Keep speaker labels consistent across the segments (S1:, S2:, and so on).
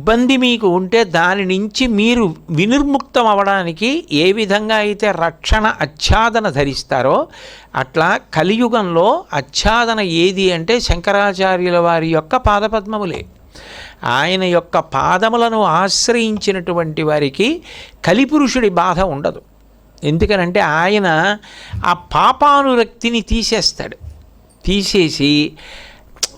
S1: ఇబ్బంది మీకు ఉంటే దాని నుంచి మీరు వినిర్ముక్తం అవడానికి ఏ విధంగా అయితే రక్షణ ఆచ్ఛాదన ధరిస్తారో అట్లా కలియుగంలో ఆచ్ఛాదన ఏది అంటే శంకరాచార్యుల వారి యొక్క పాదపద్మములే. ఆయన యొక్క పాదములను ఆశ్రయించినటువంటి వారికి కలిపురుషుడి బాధ ఉండదు. ఎందుకనంటే ఆయన ఆ పాపానురక్తిని తీసేస్తాడు. తీసేసి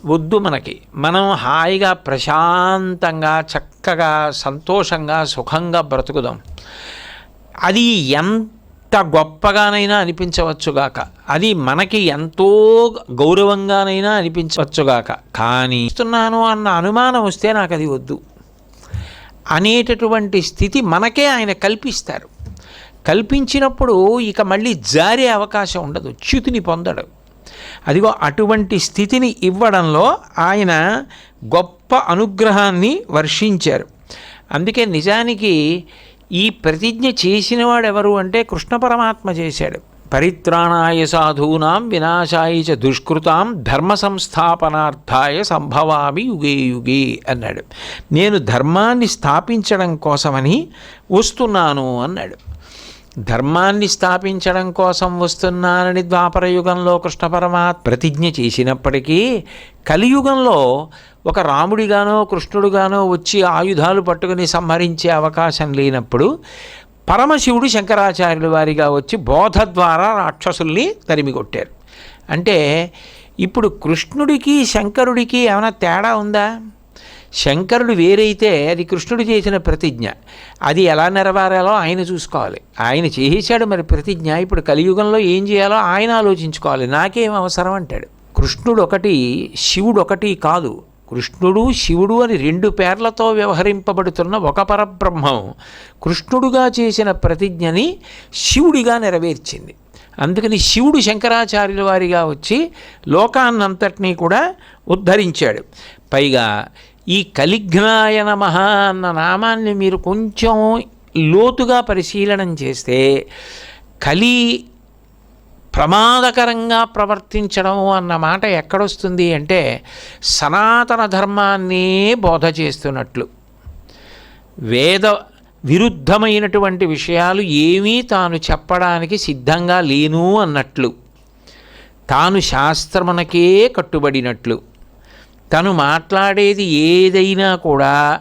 S1: వద్దు మనకి. మనం హాయిగా ప్రశాంతంగా చక్కగా సంతోషంగా సుఖంగా బ్రతుకుదాం. అది ఎంత గొప్పగానైనా అనిపించవచ్చుగాక అది మనకి ఎంతో గౌరవంగానైనా అనిపించవచ్చుగాక కానీ ఇస్తున్నాను అన్న అనుమానం వస్తే నాకు అది వద్దు. అనేటటువంటి స్థితి మనకే ఆయన కల్పిస్తారు. కల్పించినప్పుడు ఇక మళ్ళీ జారే అవకాశం ఉండదు. చ్యుతిని పొందడు. అదిగో అటువంటి స్థితిని ఇవ్వడంలో ఆయన గొప్ప అనుగ్రహాన్ని వర్షించారు. అందుకే నిజానికి ఈ ప్రతిజ్ఞ చేసినవాడు ఎవరు అంటే కృష్ణ పరమాత్మ చేశాడు. పరిత్రాణాయ సాధూనాం వినాశాయ చ దుష్కృతాం ధర్మ సంస్థాపనార్థాయ సంభవామి యుగే యుగే అన్నాడు. నేను ధర్మాన్ని స్థాపించడం కోసమని వస్తున్నాను అన్నాడు. ధర్మాన్ని స్థాపించడం కోసం వస్తున్నానని ద్వాపర యుగంలో కృష్ణ పరమాత్మ ప్రతిజ్ఞ చేసినప్పటికీ కలియుగంలో ఒక రాముడిగానో కృష్ణుడుగానో వచ్చి ఆయుధాలు పట్టుకుని సంహరించే అవకాశం లేనప్పుడు పరమశివుడు శంకరాచార్యుల వారిగా వచ్చి బోధ ద్వారా రాక్షసుల్ని తరిమి కొట్టారు అంటే ఇప్పుడు కృష్ణుడికి శంకరుడికి ఏమైనా తేడా ఉందా? శంకరుడు వేరైతే అది కృష్ణుడు చేసిన ప్రతిజ్ఞ. అది ఎలా నెరవేరాలో ఆయన చూసుకోవాలి. ఆయన చేసేశాడు మరి ప్రతిజ్ఞ. ఇప్పుడు కలియుగంలో ఏం చేయాలో ఆయన ఆలోచించుకోవాలి. నాకేం అవసరం అంటాడు. కృష్ణుడు ఒకటి శివుడు ఒకటి కాదు. కృష్ణుడు శివుడు అని రెండు పేర్లతో వ్యవహరింపబడుతున్న ఒక పరబ్రహ్మం. కృష్ణుడుగా చేసిన ప్రతిజ్ఞని శివుడిగా నెరవేర్చింది. అందుకని శివుడు శంకరాచార్యుల వారిగా వచ్చి లోకాన్నంతటినీ కూడా ఉద్ధరించాడు. పైగా ఈ కలిఘ్నాయ నమ అన్న నామాన్ని మీరు కొంచెం లోతుగా పరిశీలనం చేస్తే కలి ప్రమాదకరంగా ప్రవర్తించడం అన్న మాట ఎక్కడొస్తుంది అంటే సనాతన ధర్మాన్నే బోధ చేస్తున్నట్లు. వేద విరుద్ధమైనటువంటి విషయాలు ఏమీ తాను చెప్పడానికి సిద్ధంగా లేను అన్నట్లు. తాను శాస్త్రమునకే కట్టుబడినట్లు. తను మాట్లాడేది ఏదైనా కూడా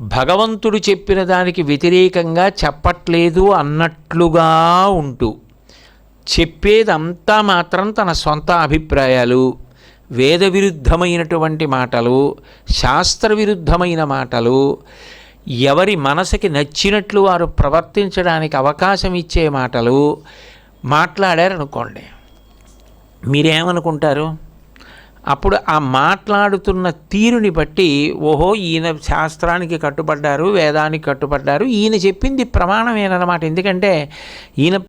S1: భగవంతుడు చెప్పిన దానికి వ్యతిరేకంగా చెప్పట్లేదు అన్నట్లుగా ఉంటూ చెప్పేదంతా మాత్రం తన సొంత అభిప్రాయాలు వేద విరుద్ధమైనటువంటి మాటలు శాస్త్ర విరుద్ధమైన మాటలు ఎవరి మనసుకి నచ్చినట్లు వారు ప్రవర్తించడానికి అవకాశం ఇచ్చే మాటలు మాట్లాడారనుకోండి. మీరేమనుకుంటారు? అప్పుడు ఆ మాట్లాడుతున్న తీరుని బట్టి ఓహో ఈయన శాస్త్రానికి కట్టుబడ్డారు వేదానికి కట్టుబడ్డారు ఈయన చెప్పింది ప్రమాణమేనమాట ఎందుకంటే ఈయన